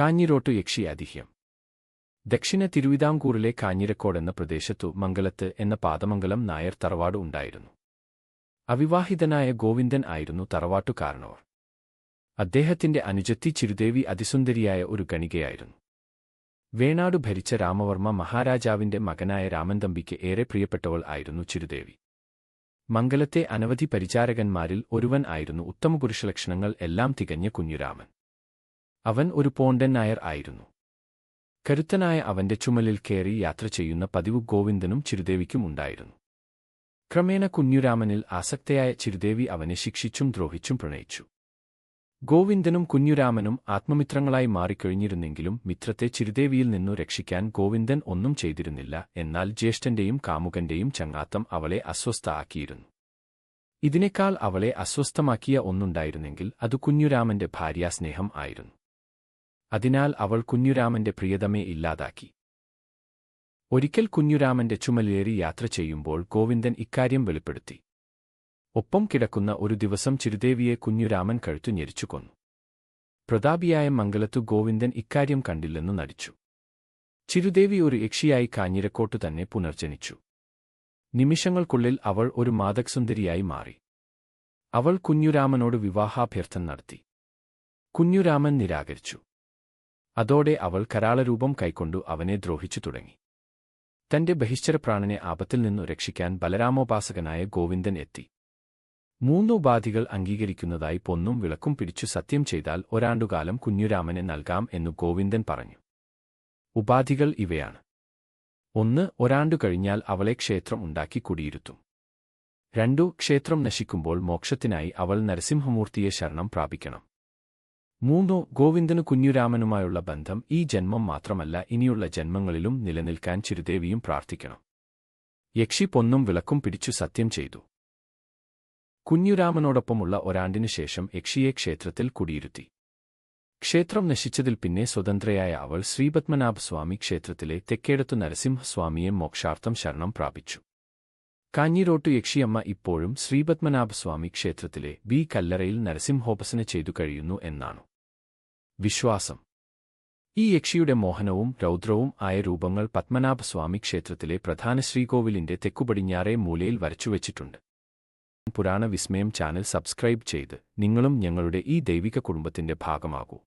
കാഞ്ഞിരോട്ടു യക്ഷി അതിഹ്യം ദക്ഷിണ തിരുവിതാംകൂറിലെ കാഞ്ഞിരക്കോട് എന്ന പ്രദേശത്തു മംഗലത്ത് എന്ന പാദമംഗലം നായർ തറവാട് ഉണ്ടായിരുന്നു. അവിവാഹിതനായ ഗോവിന്ദൻ ആയിരുന്നു തറവാട്ടുകാരനോർ. അദ്ദേഹത്തിന്റെ അനുജത്തി ചിരുദേവി അതിസുന്ദരിയായ ഒരു ഗണികയായിരുന്നു. വേണാടു ഭരിച്ച രാമവർമ്മ മഹാരാജാവിന്റെ മകനായ രാമൻതമ്പിക്ക് ഏറെ പ്രിയപ്പെട്ടവൾ ആയിരുന്നു ചിരുദേവി. മംഗലത്തെ അനവധി പരിചാരകന്മാരിൽ ഒരുവൻ ആയിരുന്നു ഉത്തമപുരുഷലക്ഷണങ്ങൾ എല്ലാം തികഞ്ഞ കുഞ്ഞുരാമൻ. അവൻ ഒരു പോണ്ടൻ നായർ ആയിരുന്നു. കരുത്തനായ അവന്റെ ചുമലിൽ കയറി യാത്ര ചെയ്യുന്ന പതിവ് ഗോവിന്ദനും ചിരുദേവിക്കും ഉണ്ടായിരുന്നു. ക്രമേണ കുഞ്ഞുരാമനിൽ ആസക്തയായ ചിരുദേവി അവനെ ശിക്ഷിച്ചും ദ്രോഹിച്ചും പ്രണയിച്ചു. ഗോവിന്ദനും കുഞ്ഞുരാമനും ആത്മമിത്രങ്ങളായി മാറിക്കഴിഞ്ഞിരുന്നെങ്കിലും മിത്രത്തെ ചിരുദേവിയിൽ നിന്നു രക്ഷിക്കാൻ ഗോവിന്ദൻ ഒന്നും ചെയ്തിരുന്നില്ല എന്നാൽ ജ്യേഷ്ഠന്റെയും കാമുകന്റെയും ചങ്ങാത്തം അവളെ അസ്വസ്ഥ ആക്കിയിരുന്നു ഇതിനേക്കാൾ അവളെ അസ്വസ്ഥമാക്കിയ ഒന്നുണ്ടായിരുന്നെങ്കിൽ അത് കുഞ്ഞുരാമന്റെ ഭാര്യാസ്നേഹം ആയിരുന്നു. അതിനാൽ അവൾ കുഞ്ഞുരാമന്റെ പ്രിയതമേ ഇല്ലാതാക്കി. ഒരിക്കൽ കുഞ്ഞുരാമന്റെ ചുമലേറി യാത്ര ചെയ്യുമ്പോൾ ഗോവിന്ദൻ ഇക്കാര്യം വെളിപ്പെടുത്തി. ഒപ്പം കിടക്കുന്ന ഒരു ദിവസം ചിരുദേവിയെ കുഞ്ഞുരാമൻ കഴുത്തു ഞെരിച്ചു കൊന്നു. പ്രതാപിയായ മംഗലത്തു ഗോവിന്ദൻ ഇക്കാര്യം കണ്ടില്ലെന്നു നടിച്ചു. ചിരുദേവി ഒരു യക്ഷിയായി കാഞ്ഞിരക്കോട്ടു തന്നെ പുനർജനിച്ചു. നിമിഷങ്ങൾക്കുള്ളിൽ അവൾ ഒരു മാതക്സുന്ദരിയായി മാറി. അവൾ കുഞ്ഞുരാമനോട് വിവാഹാഭ്യർത്ഥന നടത്തി. കുഞ്ഞുരാമൻ നിരാകരിച്ചു. അതോടെ അവൾ കരാളരൂപം കൈക്കൊണ്ടു അവനെ ദ്രോഹിച്ചു തുടങ്ങി. തന്റെ ബഹിശ്ചരപ്രാണനെ ആപത്തിൽ നിന്നു രക്ഷിക്കാൻ ബലരാമോപാസകനായ ഗോവിന്ദൻ എത്തി. മൂന്നുപാധികൾ അംഗീകരിക്കുന്നതായി പൊന്നും വിളക്കും പിടിച്ചു സത്യം ചെയ്താൽ ഒരാണ്ടുകാലം കുഞ്ഞുരാമനെ നൽകാം എന്നു ഗോവിന്ദൻ പറഞ്ഞു. ഉപാധികൾ ഇവയാണ്. ഒന്ന് ഒരാണ്ടു കഴിഞ്ഞാൽ അവളെ ക്ഷേത്രം ഉണ്ടാക്കി കുടിയിരുത്തും. രണ്ടു ക്ഷേത്രം നശിക്കുമ്പോൾ മോക്ഷത്തിനായി അവൾ നരസിംഹമൂർത്തിയെ ശരണം പ്രാപിക്കണം. മൂന്നോ ഗോവിന്ദനു കുഞ്ഞുരാമനുമായുള്ള ബന്ധം ഈ ജന്മം മാത്രമല്ല ഇനിയുള്ള ജന്മങ്ങളിലും നിലനിൽക്കാൻ ചിരുദേവിയും പ്രാർത്ഥിക്കണം. യക്ഷി പൊന്നും വിളക്കും പിടിച്ചു സത്യം ചെയ്തു. കുഞ്ഞുരാമനോടൊപ്പമുള്ള ഒരാണ്ടിനു ശേഷം യക്ഷിയെ ക്ഷേത്രത്തിൽ കുടിയിരുത്തി. ക്ഷേത്രം നശിച്ചതിൽ പിന്നെ സ്വതന്ത്രയായ അവൾ ശ്രീപത്മനാഭസ്വാമി ക്ഷേത്രത്തിലെ തെക്കേടത്തു നരസിംഹസ്വാമിയെ മോക്ഷാർത്ഥം ശരണം പ്രാപിച്ചു. കാഞ്ഞിരോട്ടു യക്ഷിയമ്മ ഇപ്പോഴും ശ്രീപത്മനാഭസ്വാമി ക്ഷേത്രത്തിലെ ബി കല്ലറയിൽ നരസിംഹോപസന ചെയ്തു കഴിയുന്നു എന്നാണ്. വിശ്വാസം. ഈ യക്ഷിയുടെ മോഹനവും രൗദ്രവും ആയ രൂപങ്ങൾ പത്മനാഭസ്വാമി ക്ഷേത്രത്തിലെ പ്രധാന ശ്രീകോവിലിന്റെ തെക്കുപടിഞ്ഞാറേ മൂലയിൽ വരച്ചുവച്ചിട്ടുണ്ട്. പുരാണ വിസ്മയം ചാനൽ സബ്സ്ക്രൈബ് ചെയ്ത് നിങ്ങളും ഞങ്ങളുടെ ഈ ദൈവിക കുടുംബത്തിന്റെ ഭാഗമാകൂ.